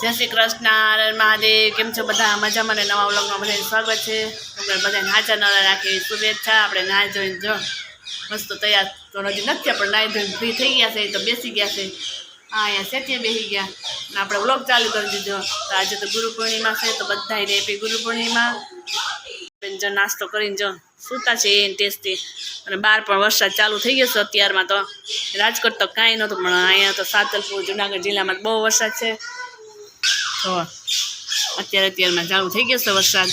જય શ્રી કૃષ્ણ મહાદેવ, કેમ છો બધા? મજામાં મને નવા વ્લોગમાં બધાને સ્વાગત છે. બધાને હાજર નવા રાખી, શુભેચ્છા, આપણે નાહી જોઈને જો, મસ્ત તૈયાર. તો હજી નથી, પણ નાહી ધોઈને ફ્રી થઈ ગયા છે તો બેસી ગયા છે. હા, અહીંયા સેઠીએ બેસી ગયા. અને આપણે વ્લોગ ચાલુ કરી દીધો. તો આજે તો ગુરુ પૂર્ણિમા છે, તો બધાય રેપી ગુરુ પૂર્ણિમા. જો નાસ્તો કરીને જો સૂતા છે, એને ટેસ્ટી. અને બહાર પણ વરસાદ ચાલુ થઈ ગયો છે અત્યારમાં તો. રાજકોટ તો કાંઈ નહોતું, પણ અહીંયા તો સાતલપુર, જુનાગઢ જિલ્લામાં બહુ વરસાદ છે. તો અત્યારે અત્યારમાં ચાલુ થઈ ગયો છે વરસાદ.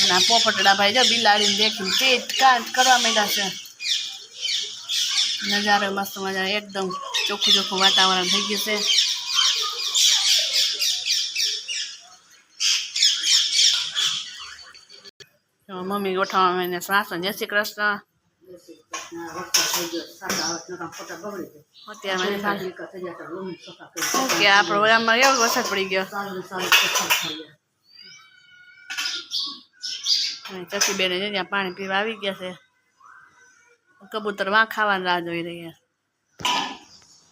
અને આ પોપટડા ભાઈ જો બિલાડીને દેખીને ટેટ કાંત કરવા માંડ્યા છે. નજારો મસ્ત મજા એકદમ ચોખ્ખું ચોખ્ખું વાતાવરણ થઈ ગયું છે. તો મમ્મી ગોઠવવા એને શ્વાસ જય શ્રી કૃષ્ણ. ઓકે આ પ્રોગ્રામમાં કેવો વરસાદ પડી ગયો? ચકી બેને છે ત્યાં પાણી પીવા આવી ગયા છે. કબૂતર વાં ખાવાની રાહ જોઈ રહ્યા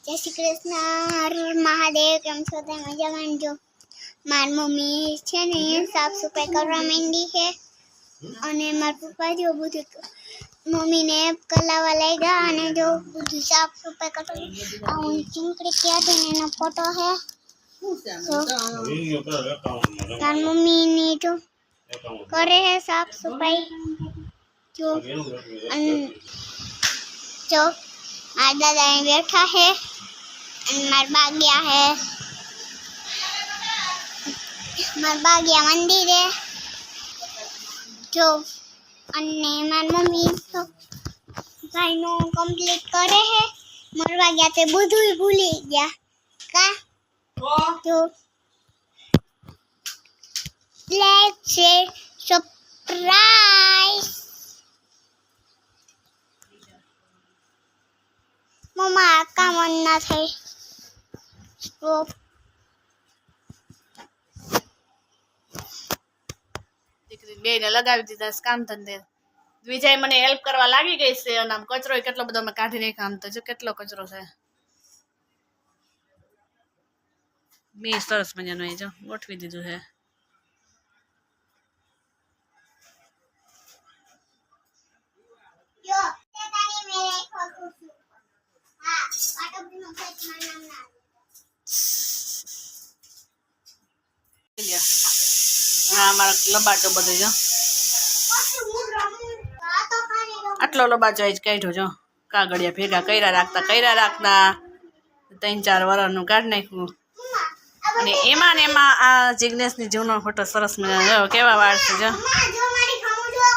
જય શ્રી કૃષ્ણ હર મહાદેવ કેમ છો તમે? મજા માનજો મારી મમ્મી છે ને સાફ સફાઈ કરવા માંડી છે. અને મારા પપ્પા જો બધું મમ્મીને કલાવા લઈ ગયા અને જો બધું સાફ સફાઈ કરતા આ હું ચીંકડી ક્યાં હતી ને એનો ફોટો છે જો તાર મમ્મીની જો કરે છે સાફ સફાઈ જો અને જો મારા દાદા અહીં બેઠા છે અને મારા બાગિયા છે મારા બાગિયા મંદિરે જો અને મારી મમ્મી તો ભાઈનું કમ્પ્લીટ કરે છે મરવા ગયા તે બધું ભૂલી ગયા. કા? તો? લાઈક શેર સરપ્રાઈઝ મમ્મા કામ ના થઈ તો દીકરી બેને લગાવી દીધા કામ ધંધે. વિજય મને હેલ્પ કરવા લાગી ગઈ છે, અને આમ કચરો કેટલો બધો મેં કાઢી નાખ્યો, આમ તો કેટલો કચરો છે. મેં સરસ મજાનો એ જો ગોઠવી દીધું છું. હા પાટોપીનો ફેટમાં નામ ના લ્યો. હા લબાટો બધો જો. આટલો લબાચો જ કાઢ્યો જો. કાગળિયા ભેગા કર્યા રાખતા કર્યા રાખતા. ત્રણ ચાર વરસનું કાઢ નાખ્યું. અને એમાં ને એમાં આ જિગ્નેશની જૂનો ફોટો સરસ મજાનો જો કેવા વાળ છે જો જો જો.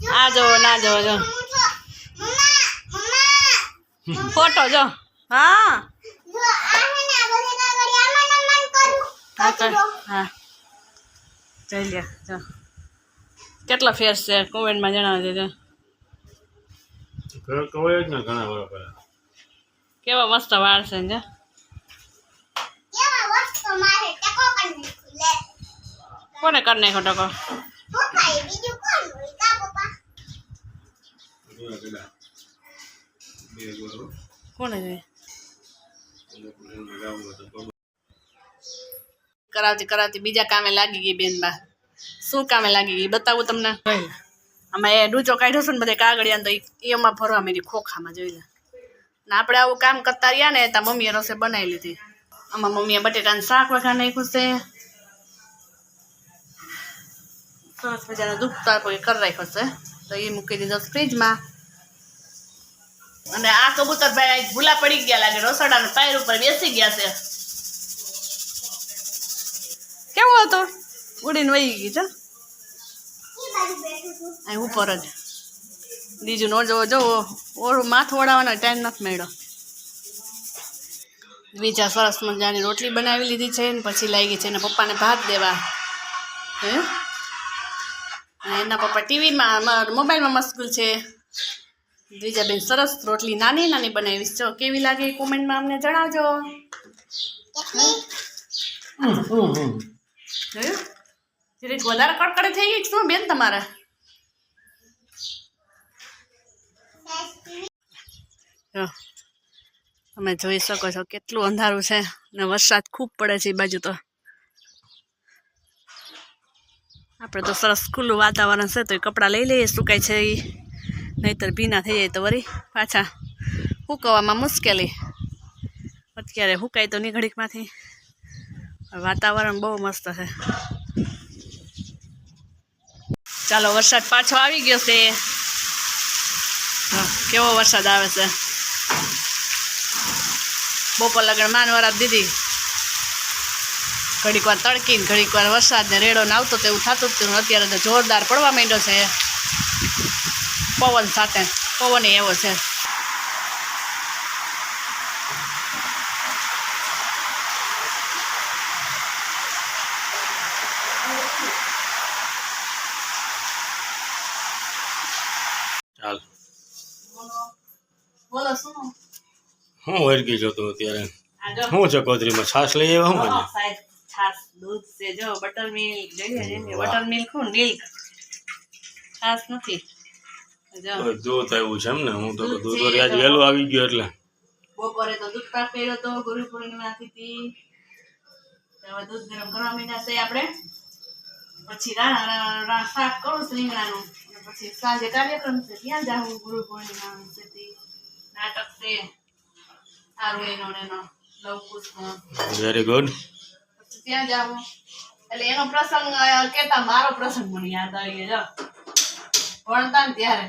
જો આ જોવો ના જોવો જો ખમું જો. મમ્મા મમ્મા. ફોટો જો. હા. હા આ હે. જોઈ લે જો. કેટલા ફેર છે? કોમેન્ટમાં જણાવી દેજો. ઘર કવાય જ ને ઘણા વર્ષ પહેલા કેવા મસ્ત વાળ છે ને કોને કર નાખો ટકો? કોને કરાવતી કરાવતી બીજા કામે લાગી ગઈ બેનબા. શું કામે લાગી ગઈ બતાવું તમને? આમાં એ ડૂચો કાઢ્યો છે ને બધે કાગળિયા તો એમાં ભરવા મેરી ખોખામાં જોઈ લે. ને આપણે આવું કામ કરતા રહ્યા ને ત્યાં મમ્મીએ રસોઈ બનાવી લીધી. આમાં મમ્મીએ બટેટાનું શાક વખા નાખ્યું છે. સરસ મજાનો દુખતા કોઈ કરી રાખ્યો છે. તો એ મૂકી દીધો ફ્રીજમાં. અને આ કબૂતર ભાઈ ભૂલા પડી ગયા લાગે રસોડાના પાયર ઉપર બેસી ગયા છે. કેવું હતો ઉડીને વહી ગઈ બાજુ છું? અહીં ઉપર જ. બીજું નો જોવો. જોવો ઓળું માથું ઓળાવવાનો ટાઈમ નથી મળ્યો. બીજા સરસ મજાની રોટલી બનાવી લીધી છે ને પછી લાગી છે એના પપ્પાને ભાત દેવા. હે? એના પપ્પા ટીવીમાં મોબાઈલમાં મશગુલ છે. બેન સરસ રોટલી નાની નાની બનાવી છે કેવી લાગે કોમેન્ટમાં અમને જણાવજો. કેટલી જોયું જરીક વધારે થઈ ગઈ શું બેન તમારે? તમે જોઈ શકો છો કેટલું અંધારું છે ને વરસાદ ખૂબ પડે છે એ બાજુ તો. આપણે તો સરસ ખુલ્લું વાતાવરણ છે તો એ કપડાં લઈ લઈએ, સુકાય છે એ નહીતર ભીના થઈ જાય તો વળી પાછા હુકવામાં મુશ્કેલી. અત્યારે હુકાય તો નહીં વાતાવરણ બહુ મસ્ત છે. ચાલો, વરસાદ પાછો આવી ગયો છે. કેવો વરસાદ આવે છે? બપોર લગન માન વરાપ દીધી. ઘડીક વાર તડકી ને ઘડીક વાર વરસાદને રેડો ને આવતો તો એવું થતું હતું. અત્યારે તો જોરદાર પડવા માંડ્યો છે. પવન સાથે, પવન એવો છે. હું વળગી જતો અત્યારે. હું કોથરીમાં છાશ લઈ આવ્યા હું છાશ દૂધ છે જો બટર મિલ્ક જોઈએ બટર મિલ્ક હું મિલ્ક. છાશ નથી. દૂધ આવ્યું છે એમ ને? હું તો દૂધ વહેલું આવી ગયો એટલે. બપોરે તો દૂધ પાક કર્યો તો. ગુરુ પૂર્ણિમા હવે દૂધ ગરમ કરવા માંડ્યા છે આપણે. પછી રા- શાક કરું છું રીંગણાનું પછી સાંજે કાર્યક્રમ છે ત્યાં જાઉં ગુરુ પૂર્ણિમા નાટક છે આરુણીનો ને એનો લવકુશનો વેરી ગુડ ત્યાં જાઉં. એટલે એનો પ્રસંગ કેતા મારો પ્રસંગ મને યાદ આવી ગયો ભણતા ને ત્યારે.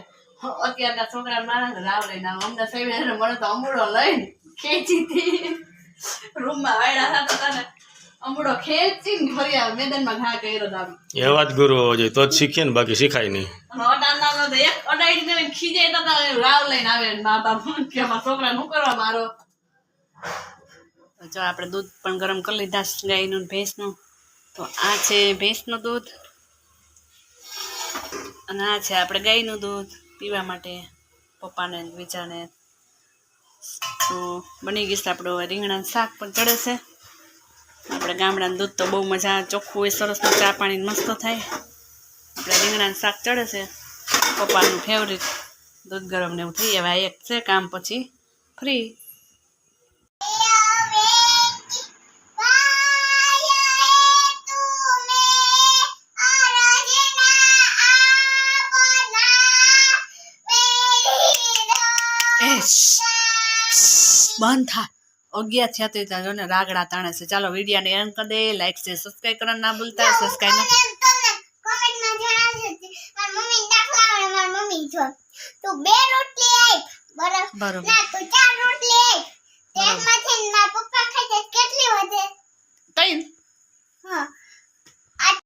અત્યારના છોકરા મારા રાવ લઈને આવે અમને સાહેબ મને તો અંબુડો લઈને ખેંચી હતી રૂમમાં વાયડા હતા તને ને અંબુડો ખેંચીને ફરી આવે મેદાનમાં ઘા કર્યો આમ. એવા ગુરુ જોઈએ તો જ શીખીએ ને બાકી શીખાય નહીં. દે ને ખીજાય તો રાવ લઈને આવે મા બાપ. કે અમારા શું કરવા મારો? જો આપણે દૂધ પણ ગરમ કરી લીધા ગાયનું ભેંસનું. તો આ છે ભેંસનું દૂધ અને આ છે આપણે ગાયનું દૂધ પીવા માટે પપ્પાને બીજાને. તો બની ગયું છે આપણું રીંગણાનું શાક પણ ચડે છે. આપણે ગામડાનું દૂધ તો બહુ મજા ચોખ્ખું હોય, સરસ ચા પાણી મસ્ત થાય. આપણે રીંગણાનું શાક ચડે છે. પપ્પાનું ફેવરિટ દૂધ ગરમ ને એવું થઈ હવે એક છે, કામ પછી ફ્રી બંધ થા અગિયાર થયા તો ત્યાં જોને રાગડા તાણે છે. ચાલો વિડીયાને એન કરી દે લાઈક છે સબસ્ક્રાઈબ કરવાનું ના ભૂલતા સબસ્ક્રાઈબ ના. તો બે રોટલી આઈ બરાબર? ના ચાર રોટલી આઈ તેમાંથી કેટલી વધે? ત્રણ હા.